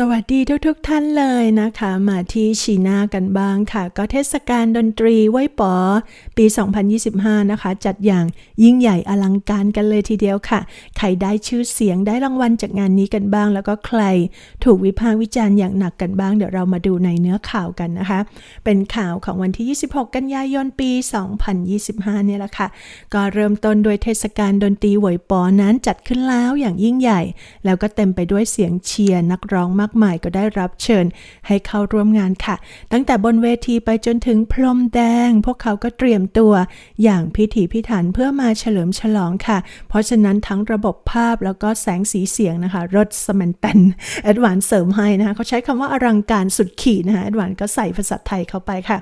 สวัสดีทุกๆทท่านเลยนะคะ มาที่ชีนากันบ้างค่ะ ก็เทศกาลดนตรีไหว้ป๋อปี 2025 นะคะ จัดอย่างยิ่งใหญ่อลังการกันเลยทีเดียวค่ะ ใครได้ชื่อเสียงได้รางวัลจากงานนี้กันบ้าง แล้วก็ใครถูกวิพากษ์วิจารณ์อย่างหนักกันบ้าง เดี๋ยวเรามาดูในเนื้อข่าวกันนะคะ เป็นข่าวของวันที่ 26 กันยายนปี 2025 เนี่ยแหละค่ะ ก็เริ่มต้นด้วยเทศกาลดนตรีไหวป๋อนั้นจัดขึ้นแล้วอย่างยิ่งใหญ่ แล้วก็เต็มไปด้วยเสียงเชียร์นักร้องมากมายก็ได้รับเชิญให้เข้าร่วมงานค่ะ ตั้งแต่บนเวทีไปจนถึงพรมแดง พวกเขาก็เตรียมตัว อย่างพิถีพิถันเพื่อมาเฉลิมฉลองค่ะ เพราะฉะนั้นทั้งระบบภาพแล้วก็แสงสีเสียงนะคะรถสมันตันแอดวานเสริมให้นะคะเขาใช้คำว่าอลังการสุดขีดนะคะแอดวานก็ใส่ภาษาไทยเข้าไปค่ะ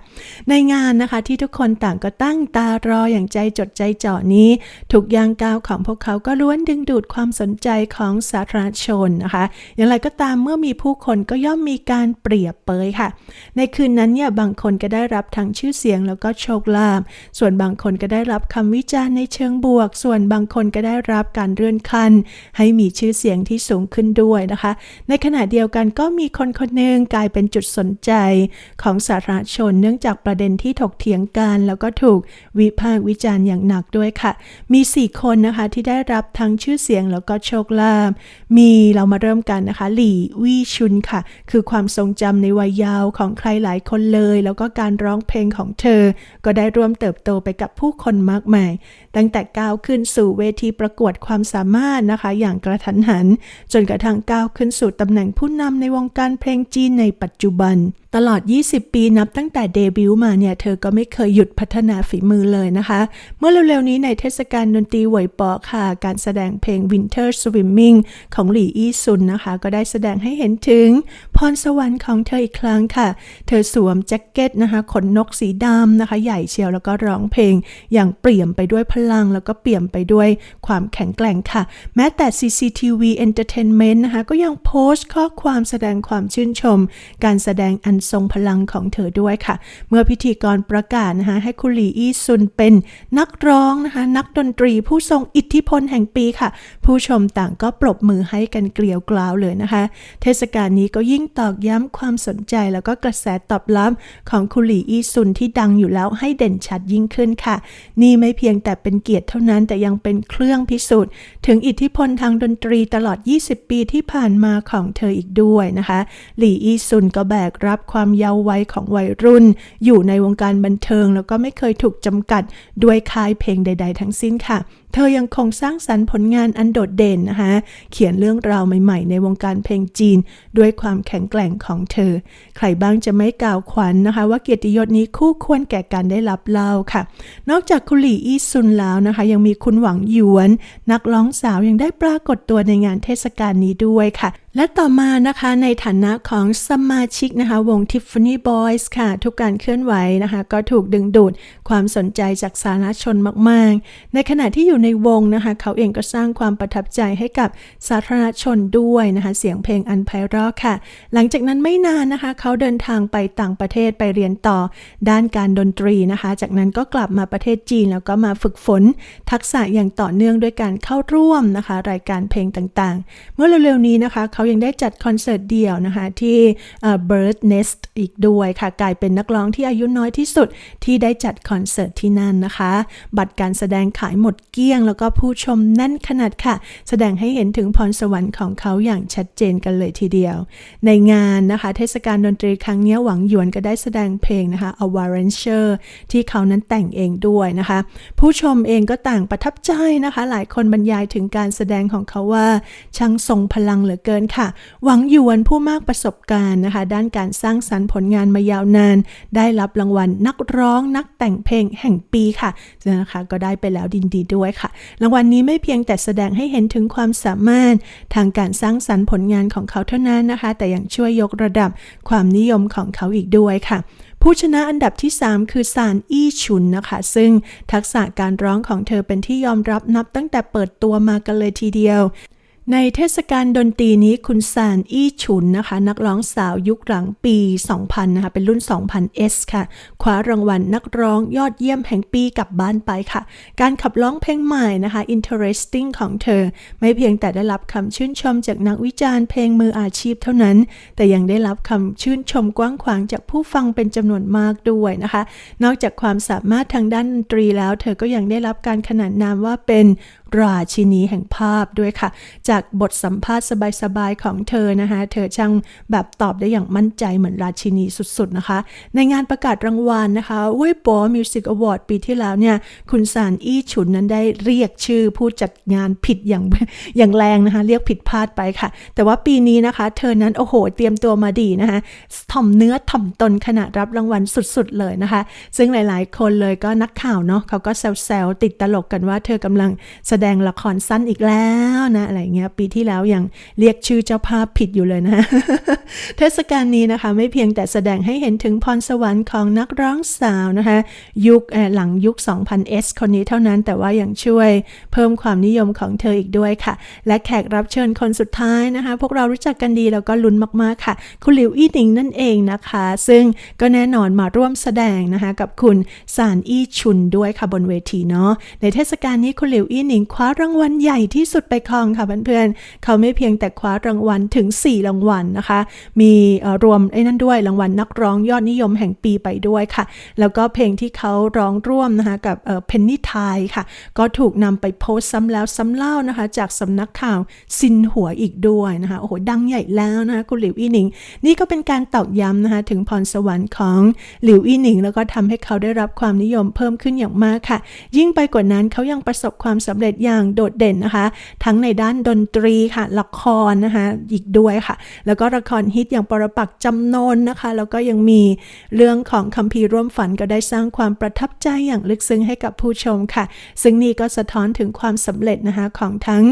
ในงานนะคะที่ทุกคนต่างก็ตั้งตารออย่างใจจดใจจ่อนี้ทุกยางก้าวของพวกเขาก็ล้วนดึงดูดความสนใจของสาธารณชนนะคะ อย่างไรก็ตามเมื่อมีผู้คนก็ย่อมมีการเปรียบเปยค่ะ ในคืนนั้นเนี่ยบางคนก็ได้รับทั้งชื่อเสียงแล้วก็โชคลาภ ส่วนบางคนก็ได้รับคำวิจารณ์ในเชิงบวก ส่วนบางคนก็ได้รับการเลื่อนขั้นให้มีชื่อเสียงที่สูงขึ้นด้วยนะคะ ในขณะเดียวกันก็มีคนคนหนึ่งกลายเป็นจุดสนใจของสาธารณชน เนื่องจากประเด็นที่ถกเถียงกันแล้วก็ถูกวิพากษ์วิจารณ์อย่างหนักด้วยค่ะ มี 4 คนนะคะที่ได้รับทั้งชื่อเสียงแล้วก็โชคลาภ มีเรามาเริ่มกันนะคะ หลี่วี่ชุนค่ะ คือความทรงจำในวัยยาวของใครหลายคนเลย แล้วก็การร้องเพลงของเธอ ก็ได้ร่วมเติบโตไปกับผู้คนมากมาย ตั้งแต่ก้าวขึ้นสู่เวทีประกวดความสามารถนะคะ อย่างกระทันหัน จนกระทั่งก้าวขึ้นสู่ตำแหน่งผู้นำในวงการเพลงจีนในปัจจุบัน ตลอด 20 ปีนับตั้งแต่เดบิวต์มาเนี่ยเธอก็ไม่เคยหยุดพัฒนาฝีมือเลยนะคะ เมื่อเร็วๆนี้ในเทศกาลดนตรีไหวยปอค่ะ การแสดงเพลง Winter Swimming ของหลี่อี้ซุนนะคะ ก็ได้แสดงให้เห็นถึงพรสวรรค์ของเธออีกครั้งค่ะ เธอสวมแจ็คเก็ตนะคะขนนกสีดำนะคะ ใหญ่เชียวแล้วก็ร้องเพลง อย่างเปี่ยมไปด้วยพลัง แล้วก็เปี่ยมไปด้วยความแข็งแกร่งค่ะ แม้แต่ CCTV Entertainment นะคะก็ยังโพสต์ข้อความแสดงความชื่นชม การแสดงอันทรงพลังของเธอด้วยค่ะ เมื่อพิธีกรประกาศนะคะให้คุณหลีอี้ซุนเป็นนักร้องนะคะนักดนตรีผู้ทรงอิทธิพลแห่งปีค่ะ ผู้ชมต่างก็ปรบมือให้กันเกลียวกล่าวเลยนะคะ เทศกาลนี้ก็ยิ่งตอกย้ำความสนใจแล้วก็กระแสตอบรับของคุหลีอีซุนที่ดังอยู่แล้วให้เด่นชัดยิ่งขึ้นค่ะ นี่ไม่เพียงแต่เป็นเกียรติเท่านั้นแต่ยังเป็นเครื่องพิสูจน์ ถึงอิทธิพลทางดนตรีตลอด 20 ปีที่ผ่านมาของเธออีกด้วยนะคะ หลี่อีซุนก็แบกรับความเยาว์วัยของวัยรุ่น อยู่ในวงการบันเทิงแล้วก็ไม่เคยถูกจำกัดด้วยค่ายเพลงใด ๆ ทั้งสิ้นค่ะ เธอยังคงสร้างสรรค์ผลงานอันโดดเด่นนะคะเขียนเรื่องราวใหม่ๆ ในวงการเพลงจีน ด้วยความแข็งแกร่งของเธอ ใครบ้างจะไม่กล่าวขวัญนนะคะ ว่าเกียรติยศนี้คู่ควรแก่การได้รับเล่าค่ะ นอกจากคุณหลี่อี้ซุนแล้วนะคะ ยังมีคุณหวังหยวน นักร้องสาวยังได้ปรากฏตัวในงานเทศกาลนี้ด้วยค่ะ และต่อมานะคะในฐานะของสมาชิกนะคะวง Tiffany Boys ค่ะ ทุกการเคลื่อนไหวนะคะ ก็ถูกดึงดูดความสนใจจากสาธารณชนมาก ๆ ในขณะที่อยู่ในวงนะคะ เขาเองก็สร้างความประทับใจให้กับสาธารณชนด้วยนะคะ เสียงเพลงอันไพเราะค่ะ หลังจากนั้นไม่นานนะคะ เขาเดินทางไปต่างประเทศไปเรียนต่อด้านการดนตรีนะคะ จากนั้นก็กลับมาประเทศจีนแล้วก็มาฝึกฝน ทักษะอย่างต่อเนื่องด้วยการเข้าร่วมนะคะ รายการเพลงต่างๆ เมื่อเร็วๆนี้นะคะเขายังได้จัดคอนเสิร์ตเดี่ยวนะคะ ที่ Bird Nest อีกด้วยค่ะ กลายเป็นนักร้องที่อายุน้อยที่สุดที่ได้จัดคอนเสิร์ตที่นั่นนะคะ บัตรการแสดงขายหมดเกลี้ยง แล้วก็ผู้ชมแน่นขนาดค่ะ แสดงให้เห็นถึงพรสวรรค์ของเขาอย่างชัดเจนกันเลยทีเดียว ในงานนะคะ เทศกาลดนตรีครั้งนี้หวังหยวนก็ได้แสดงเพลงนะคะ A w a r e n c h e r ที่เขานั้นแต่งเองด้วยนะคะ ผู้ชมเองก็ต่างประทับใจนะคะ หลายคนบรรยายถึงการแสดงของเขาว่าช่างทรงพลังเหลือเกินค่ะ หวังหยวนผู้มากประสบการณ์นะคะ ด้านการสร้างสรรค์ผลงานมายาวนาน ได้รับรางวัลนักร้องนักแต่งเพลงแห่งปีค่ะนะคะก็ได้ไปแล้วดินดีด้วยค่ะ รางวัลนนี้ไม่เพียงแต่แสดงให้เห็นถึงความสามารถ ทางการสร้างสรรค์ผลงานของเขาเท่านั้นนะคะ แต่ยังช่วยยกระดับความนิยมของเขาอีกด้วยค่ะผู้ชนะอันดับที่ 3 คือซานอี้ชุนนะคะ ซึ่งทักษะการร้องของเธอเป็นที่ยอมรับนับตั้งแต่เปิดตัวมากันเลยทีเดียว ในเทศกาลดนตรีนี้คุณซานอี้ฉุนนะคะ นักร้องสาวยุคหลังปี 2000 นะคะ เป็นรุ่น 2000S ค่ะคว้ารางวัลนักร้องยอดเยี่ยมแห่งปีกลับบ้านไปค่ะ การขับร้องเพลงใหม่นะคะ Interesting ของเธอ ไม่เพียงแต่ได้รับคำชื่นชมจากนักวิจารณ์เพลงมืออาชีพเท่านั้น แต่ยังได้รับคำชื่นชมกว้างขวางจากผู้ฟังเป็นจำนวนมากด้วยนะคะ นอกจากความสามารถทางด้านดนตรีแล้ว เธอก็ยังได้รับการขนานนามว่าเป็นราชินีแห่งภาพด้วยค่ะจากบทสัมภาษณ์สบายๆของเธอนะคะ เธอช่างแบบตอบได้อย่างมั่นใจเหมือนราชินีสุดๆนะคะ ในงานประกาศรางวัลนะคะเว่ยป๋อมิวสิกอวอร์ดปีที่แล้วเนี่ย คุณซานอี้ฉุนนั้นได้เรียกชื่อผู้จัดงานผิดอย่างอย่างแรงนะคะ เรียกผิดพลาดไปค่ะ แต่ว่าปีนี้นะคะ เธอนั้นโอ้โห เตรียมตัวมาดีนะคะถ่อมเนื้อถ่อมตนขณะรับรางวัลสุดๆเลยนะคะ ซึ่งหลายๆ คนเลยก็นักข่าวเนาะเขาก็แซวๆติดตลกกันว่าเธอกำลังแสดงละครสั้นอีกแล้วนะอะไรเงี้ยปีที่แล้วยังเรียกชื่อเจ้าภาพผิดอยู่เลยนะ เทศกาลนี้นะคะ ไม่เพียงแต่แสดงให้เห็นถึงพรสวรรค์ของนักร้องสาวนะคะ ยุคหลังยุค 2000S คนนี้เท่านั้นแต่ว่ายังช่วยเพิ่มความนิยมของเธออีกด้วยค่ะ และแขกรับเชิญคนสุดท้ายนะคะ พวกเรารู้จักกันดีแล้วก็ลุ้นมากๆค่ะ คุณหลิวอี้หนิงนั่นเองนะคะ ซึ่งก็แน่นอนมาร่วมแสดงนะคะกับคุณซานอี้ชุนด้วยค่ะบนเวทีเนาะในเทศกาลนี้คุณหลิวอี้หนิงคว้ารางวัลใหญ่ที่สุดไปครองค่ะเพื่อนๆ เขาไม่เพียงแต่คว้ารางวัลถึง 4 รางวัลนะคะ มีรวมไอ้นั่นด้วยรางวัลนักร้องยอดนิยมแห่งปีไปด้วยค่ะ แล้วก็เพลงที่เขาร้องร่วมนะคะกับเอ่อเพนนี่ไทยค่ะ ก็ถูกนำไปโพสต์ซ้ำแล้วซ้ำเล่านะคะ จากสำนักข่าวซินหัวอีกด้วยนะคะ โอ้โห ดังใหญ่แล้วนะคะคุณหลิวอี้หนิง นี่ก็เป็นการตอกย้ำนะคะถึงพรสวรรค์ของหลิวอี้หนิง แล้วก็ทำให้เขาได้รับความนิยมเพิ่มขึ้นอย่างมากค่ะ ยิ่งไปกว่านั้นเขายังประสบความสำเร็จอย่างโดดเด่นนะคะ ทั้งในด้านดนตรีค่ะละครนะคะอีกด้วยค่ะ แล้วก็ละครฮิตอย่างปรปักจำนนนะคะ แล้วก็ยังมีเรื่องของคัมภีร์ร่วมฝันก็ได้สร้างความประทับใจอย่างลึกซึ้งให้กับผู้ชมค่ะ ซึ่งนี่ก็สะท้อนถึงความสำเร็จนะคะของทั้ง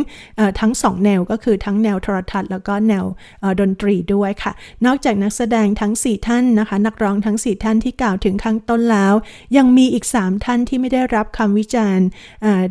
ทั้งสองแนวก็คือทั้งแนวโทรทัศน์แล้วก็แนวดนตรีด้วยค่ะ นอกจากนักแสดงทั้ง 4 ท่านนะคะ นักร้องทั้ง 4 ท่านที่กล่าวถึงข้างต้นแล้ว ยังมีอีก 3 ท่านที่ไม่ได้รับคำวิจารณ์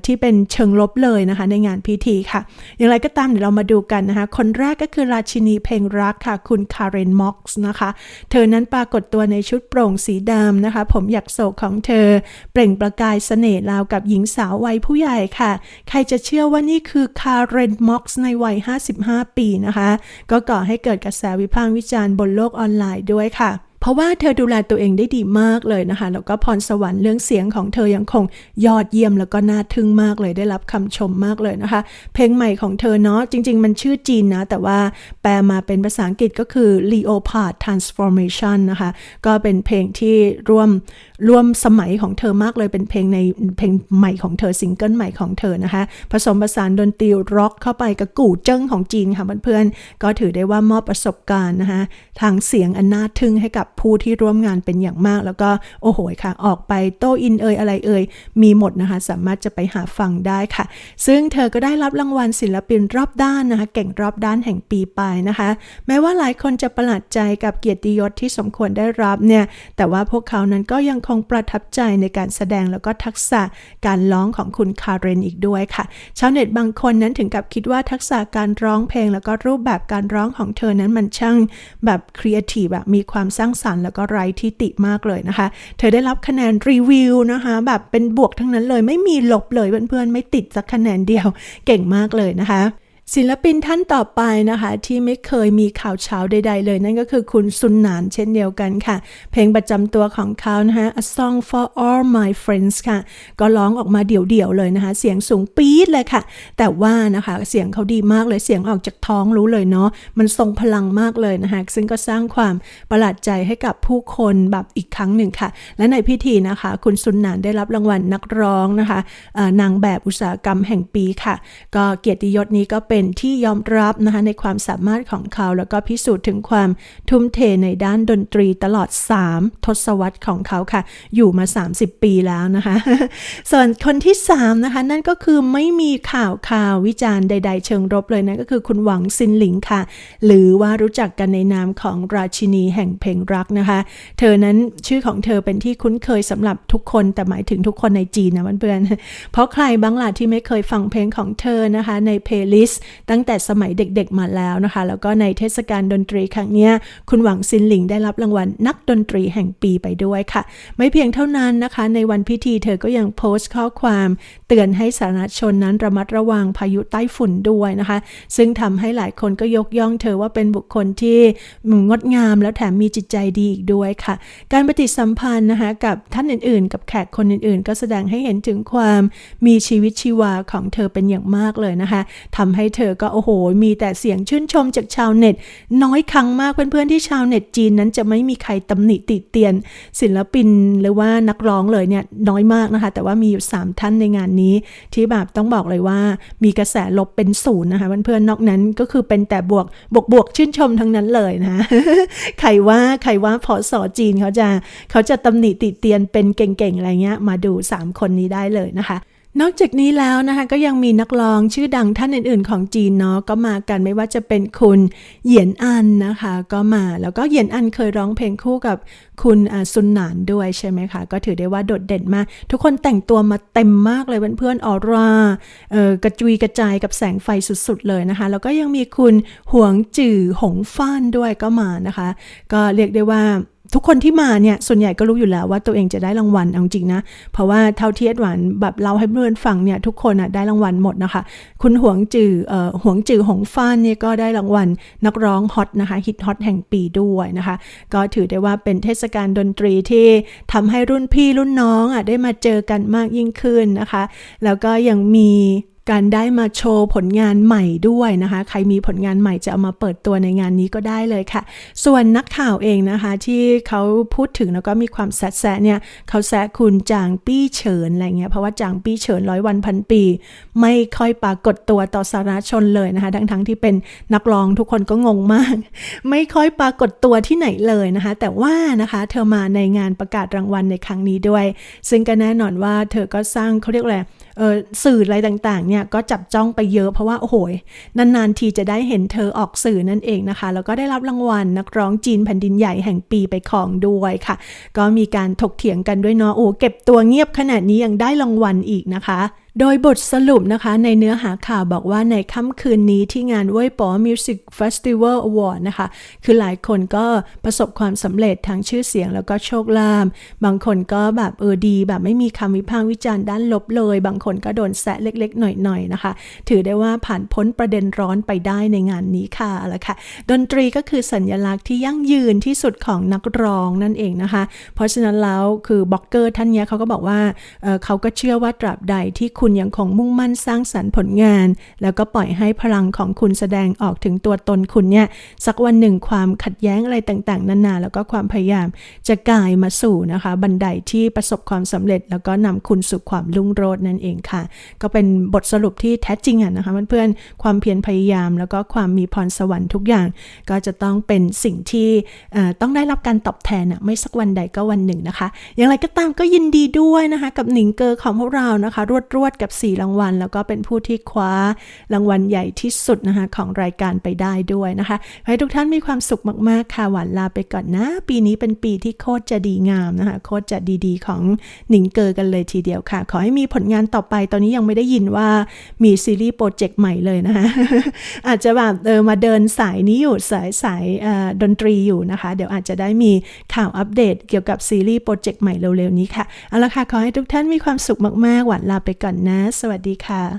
ที่เป็นเชิงลบเลยนะคะในงานพิธีค่ะ อย่างไรก็ตามเดี๋ยวเรามาดูกันนะคะ คนแรกก็คือราชินีเพลงรักค่ะ คุณคาร์เรนม็อกซ์นะคะ เธอนั้นปรากฏตัวในชุดโปร่งสีดำนะคะ ผมอยากโศกของเธอ เปล่งประกายเสน่ห์ราวกับหญิงสาววัยผู้ใหญ่ค่ะ ใครจะเชื่อว่านี่คือคาร์เรนม็อกซ์ในวัย 55 ปีนะคะ ก็ก่อให้เกิดกระแสวิพากษ์วิจารณ์บนโลกออนไลน์ด้วยค่ะ เพราะว่าเธอดูแลตัวเองได้ดีมากเลยนะคะ แล้วก็พรสวรรค์เรื่องเสียงของเธอยังคงยอดเยี่ยมแล้วก็น่าทึ่งมากเลยได้รับคำชมมากเลยนะคะ เพลงใหม่ของเธอเนาะจริง ๆ มันชื่อจีนนะ แต่ว่าแปลมาเป็นภาษาอังกฤษก็คือ Leopard Transformation นะคะ ก็เป็นเพลงที่ร่วม ร่วมสมัยของเธอมากเลยเป็นเพลงในเพลงใหม่ของเธอซิงเกิลใหม่ของเธอนะคะ ผสมผสานดนตรีร็อกเข้าไปกับกู่เจิ้งของจีนค่ะเพื่อนๆ ก็ถือได้ว่ามอบประสบการณ์นะคะทางเสียงอันน่าทึ่งให้กับผู้ที่ร่วมงานเป็นอย่างมาก แล้วก็โอ้โหค่ะ ออกไปโตอินเอยอะไรเอยมีหมดนะคะ สามารถจะไปหาฟังได้ค่ะ ซึ่งเธอก็ได้รับรางวัลศิลปินรอบด้านนะคะ เก่งรอบด้านแห่งปีไปนะคะ แม้ว่าหลายคนจะประหลาดใจกับเกียรติยศที่สมควรได้รับเนี่ยแต่ว่าพวกเขานั้นก็ยังคงประทับใจในการแสดงแล้วก็ทักษะการร้องของคุณคาเรนอีกด้วยค่ะ ชาวเน็ตบางคนนั้นถึงกับคิดว่าทักษะการร้องเพลง แล้วก็รูปแบบการร้องของเธอนั้นมันช่างแบบครีเอทีฟแบบมีความสร้างสรรค์แล้วก็ไร้ที่ติมากเลยนะคะ เธอได้รับคะแนนรีวิวนะคะแบบเป็นบวกทั้งนั้นเลยไม่มีลบเลยเพื่อนๆไม่ติดสักคะแนนเดียวเก่งมากเลยนะคะ ศิลปินท่านต่อไปนะคะ ที่ไม่เคยมีข่าวเช้าใด ๆ เลย นั่นก็คือคุณซุนหนานเช่นเดียวกันค่ะ เพลงประจำตัวของเขานะคะ A Song for All My Friends ค่ะ ก็ร้องออกมาเดี่ยวๆเลยนะคะ เสียงสูงปี๊ดเลยค่ะ แต่ว่านะคะเสียงเขาดีมากเลยเสียงออกจากท้องรู้เลยเนาะมันทรงพลังมากเลยนะคะ ซึ่งก็สร้างความประหลาดใจให้กับผู้คนแบบอีกครั้งหนึ่งค่ะ และในพิธีนะคะ คุณซุนหนานได้รับรางวัลนักร้องนะคะนางแบบอุตสาหกรรมแห่งปีค่ะ ก็เกียรติยศนี้ก็เป็นที่ยอมรับนะคะในความสามารถของเขา แล้วก็พิสูจน์ถึงความทุ่มเทในด้านดนตรีตลอด 3 ทศวรรษของเขาค่ะ อยู่มา 30 ปีแล้วนะคะ ส่วนคนที่ 3 นะคะ นั่นก็คือไม่มีข่าวข่าววิจารณ์ใด ๆ เชิงรบเลยนะก็คือคุณหวังซินหลิงค่ะ หรือว่ารู้จักกันในนามของราชินีแห่งเพลงรักนะคะ เธอนั้นชื่อของเธอเป็นที่คุ้นเคยสำหรับทุกคนแต่หมายถึงทุกคนในจีนนะเพื่อนๆเพราะใครบ้างล่ะที่ไม่เคยฟังเพลงของเธอนะคะในเพลย์ลิสต์ตั้งแต่สมัยเด็กๆมาแล้วนะคะ แล้วก็ในเทศกาลดนตรีครั้งนี้คุณหวังซินหลิงได้รับรางวัลนักดนตรีแห่งปีไปด้วยค่ะ ไม่เพียงเท่านั้นนะคะ ในวันพิธีเธอก็ยังโพสต์ข้อความเตือนให้สาธารณชนนั้นระมัดระวังพายุใต้ฝุ่นด้วยนะคะ ซึ่งทำให้หลายคนก็ยกย่องเธอว่าเป็นบุคคลที่งดงาม แล้วแถมมีจิตใจดีอีกด้วยค่ะ การปฏิสัมพันธ์นะคะกับท่านอื่นๆ กับแขกคนอื่นๆ ก็แสดงให้เห็นถึงความมีชีวิตชีวาของเธอเป็นอย่างมากเลยนะคะทำให้เธอก็โอ้โห มีแต่เสียงชื่นชมจากชาวเน็ต น้อยครั้งมากเพื่อนๆที่ชาวเน็ตจีนนั้นจะไม่มีใครตำหนิติเตียน ศิลปินหรือว่านักร้องเลยเนี่ยน้อยมากนะคะ แต่ว่ามีอยู่ 3 ท่านในงานนี้ ที่แบบต้องบอกเลยว่า มีกระแสลบเป็นศูนย์นะคะเพื่อนๆนอกนั้นก็คือเป็นแต่บวกบวกบวกชื่นชมทั้งนั้นเลยนะใครว่าใครว่าพอสอจีนเขาจะเขาจะตำหนิติเตียนเป็นเก่งๆอะไรเงี้ยมาดู 3 คนนี้ได้เลยนะคะ นอกจากนี้แล้วนะคะก็ยังมีนักร้องชื่อดังท่านอื่น ๆ ของจีนเนาะก็มากันไม่ว่าจะเป็นคุณเหยียนอันนะคะ ก็มาแล้วก็เหยียนอันเคยร้องเพลงคู่กับคุณซุนหนานด้วยใช่ไหมคะ ก็ถือได้ว่าโดดเด่นมาก ทุกคนแต่งตัวมาเต็มมากเลยเพื่อนๆออร่ากระจุยกระจายกับแสงไฟสุด ๆ เลยนะคะ แล้วก็ยังมีคุณหวงจื่อหงฟ้านด้วยก็มานะคะ ก็เรียกได้ว่า ทุกคนที่มาเนี่ยส่วนใหญ่ก็รู้อยู่แล้วว่าตัวเองจะได้รางวัลเอาจริงนะ เพราะว่าเท่าที่เอ็ดหวานแบบเล่าให้เพื่อนฟังเนี่ยทุกคนอะได้รางวัลหมดนะคะ คุณหวงจือเอ่อหวงจือหงฟ้านเนี่ยก็ได้รางวัลนักร้องฮอตนะคะฮิตฮอตแห่งปีด้วยนะคะ ก็ถือได้ว่าเป็นเทศกาลดนตรีที่ทำให้รุ่นพี่รุ่นน้องอะได้มาเจอกันมากยิ่งขึ้นนะคะ แล้วก็ยังมี การได้มาโชว์ผลงานใหม่ด้วยนะคะ ใครมีผลงานใหม่จะเอามาเปิดตัวในงานนี้ก็ได้เลยค่ะ ส่วนนักข่าวเองนะคะที่เขาพูดถึงแล้วก็มีความแซะแซะเนี่ยเขาแซะคุณจางปี้เฉินอะไรเงี้ยเพราะว่าจางปี้เฉินร้อยวันพันปี ไม่ค่อยปรากฏตัวต่อสาธารณชนเลยนะคะ ทั้งทั้งๆที่เป็นนักร้องทุกคนก็งงมาก ไม่ค่อยปรากฏตัวที่ไหนเลยนะคะ แต่ว่านะคะเธอมาในงานประกาศรางวัลในครั้งนี้ด้วย ซึ่งก็แน่นอนว่าเธอก็สร้างเขาเรียกอะไรสื่ออะไรต่างๆเนี่ยก็จับจ้องไปเยอะเพราะว่าโอ้โหนานๆทีจะได้เห็นเธอออกสื่อนั่นเองนะคะ แล้วก็ได้รับรางวัลนักร้องจีนแผ่นดินใหญ่แห่งปีไปของด้วยค่ะ ก็มีการถกเถียงกันด้วยเนาะโอ้เก็บตัวเงียบขนาดนี้ยังได้รางวัลอีกนะคะ โดยบทสรุปนะคะในเนื้อหาข่าวบอกว่าในค่ำคืนนี้ที่งานเว่ยป๋อ Music Festival Award นะคะ คือหลายคนก็ประสบความสำเร็จทางชื่อเสียงแล้วก็โชคลาภบางคนก็แบบเออดี แบบไม่มีคำวิพากษ์วิจารณ์ด้านลบเลย บางคนก็โดนแซะเล็กๆ หน่อยๆนะคะ ถือได้ว่าผ่านพ้นประเด็นร้อนไปได้ในงานนี้ค่ะเอาละค่ะ ดนตรีก็คือสัญลักษณ์ที่ยั่งยืนที่สุดของนักร้องนั่นเองนะคะ เพราะฉะนั้นแล้วคือบล็อกเกอร์ท่านนี้เขาก็บอกว่าเออเขาก็เชื่อว่าตราบใดที่คุณยังคงมุ่งมั่นสร้างสรรค์ผลงาน แล้วก็ปล่อยให้พลังของคุณแสดงออกถึงตัวตนคุณเนี่ยสักวันหนึ่งความขัดแย้งอะไรต่างๆนานาแล้วก็ความพยายามจะกลายมาสู่นะคะ บันไดที่ประสบความสำเร็จ แล้วก็นำคุณสู่ความรุ่งโรจน์นั่นเองค่ะ ก็เป็นบทสรุปที่แท้จริงอะนะคะเพื่อนๆความเพียรพยายาม แล้วก็ความมีพรสวรรค์ทุกอย่าง ก็จะต้องเป็นสิ่งที่ต้องได้รับการตอบแทนอะไม่สักวันใดก็วันหนึ่งนะคะ อย่างไรก็ตามก็ยินดีด้วยนะคะ กับหนิงเกอร์ของพวกเรานะคะ รวดรวดๆกับ 4 รางวัล แล้วก็เป็นผู้ที่คว้ารางวัลใหญ่ที่สุดนะคะของรายการไปได้ด้วยนะคะขอให้ทุกท่านมีความสุขมากๆค่ะหวานลาไปก่อนนะ ปีนี้เป็นปีที่โคตรจะดีงามนะคะโคตรจะดีๆ ของหนิงเกอร์กันเลยทีเดียวค่ะ ขอให้มีผลงานต่อไปตอนนี้ยังไม่ได้ยินว่ามีซีรีส์โปรเจกต์ใหม่เลยนะคะอาจจะแบบเออมาเดินสายนี้อยู่สายสายดนตรีอยู่นะคะ เดี๋ยวอาจจะได้มีข่าวอัปเดตเกี่ยวกับซีรีส์โปรเจกต์ใหม่เร็วๆนี้ค่ะเอาละค่ะขอให้ทุกท่านมีความสุขมากๆหวานลาไปก่อนนะ สวัสดีค่ะ